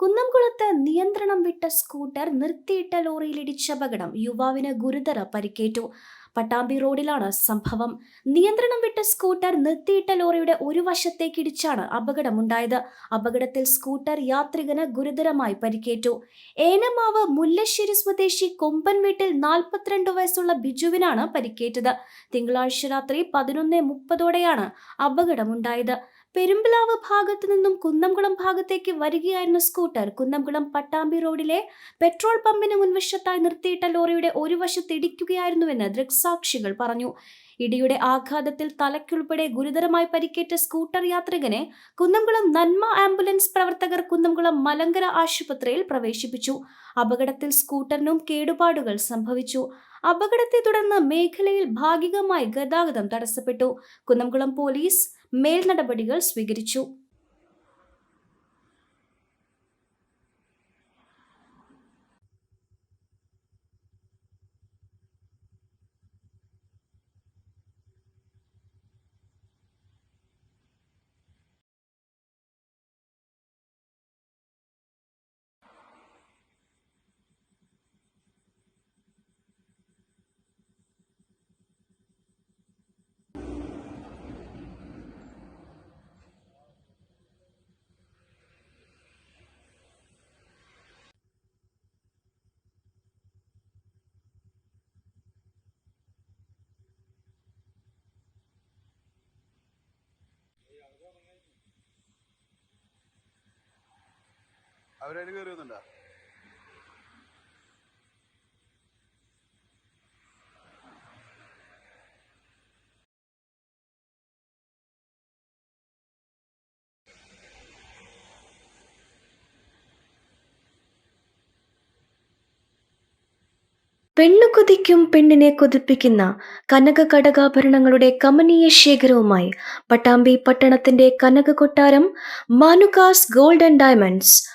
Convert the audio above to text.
കുന്നംകുളത്ത് നിയന്ത്രണം വിട്ട സ്കൂട്ടർ നിർത്തിയിട്ട ലോറിയിലിടിച്ച അപകടം യുവാവിന് ഗുരുതര പരിക്കേറ്റു. പട്ടാമ്പി റോഡിലാണ് സംഭവം. നിയന്ത്രണം വിട്ട സ്കൂട്ടർ നിർത്തിയിട്ട ലോറിയുടെ ഒരു വശത്തേക്ക് ഇടിച്ചാണ് അപകടമുണ്ടായത്. അപകടത്തിൽ സ്കൂട്ടർ യാത്രികന് ഗുരുതരമായി പരിക്കേറ്റു. ഏനമാവ് മുല്ലശ്ശേരി സ്വദേശി കൊമ്പൻ വീട്ടിൽ നാൽപ്പത്തിരണ്ട് വയസ്സുള്ള ബിജുവിനാണ് പരിക്കേറ്റത്. തിങ്കളാഴ്ച രാത്രി പതിനൊന്ന് മുപ്പതോടെയാണ് അപകടമുണ്ടായത്. പെരുമ്പിലാവ് ഭാഗത്തു നിന്നും കുന്നംകുളം ഭാഗത്തേക്ക് വരികയായിരുന്ന സ്കൂട്ടർ കുന്നംകുളം പട്ടാമ്പി റോഡിലെ പെട്രോൾ പമ്പിന് മുൻവശത്തായി നിർത്തിയിട്ട ലോറിയുടെ ഒരു വശത്ത് ഇടിക്കുകയായിരുന്നുവെന്ന് ദൃക്സാക്ഷികൾ പറഞ്ഞു. ഇടിയുടെ ആഘാതത്തിൽ തലയ്ക്കുൾപ്പെടെ ഗുരുതരമായി പരിക്കേറ്റ സ്കൂട്ടർ യാത്രികനെ കുന്നംകുളം നന്മ ആംബുലൻസ് പ്രവർത്തകർ കുന്നംകുളം മലങ്കര ആശുപത്രിയിൽ പ്രവേശിപ്പിച്ചു. അപകടത്തിൽ സ്കൂട്ടറിനും കേടുപാടുകൾ സംഭവിച്ചു. അപകടത്തെ തുടർന്ന് മേഖലയിൽ ഭാഗികമായി ഗതാഗതം തടസ്സപ്പെട്ടു. കുന്നംകുളം പോലീസ് മേൽനടപടികൾ സ്വീകരിച്ചു. അവരായിട്ട് കയറി വന്നിട്ടുണ്ടോ പെണ്ണു കൊതിക്കും പെണ്ണിനെ കൊതിപ്പിക്കുന്ന കനക കടകാഭരണങ്ങളുടെ കമനീയ ശേഖരവുമായി പട്ടാമ്പി പട്ടണത്തിന്റെ കനക കൊട്ടാരം Manukas gold and diamonds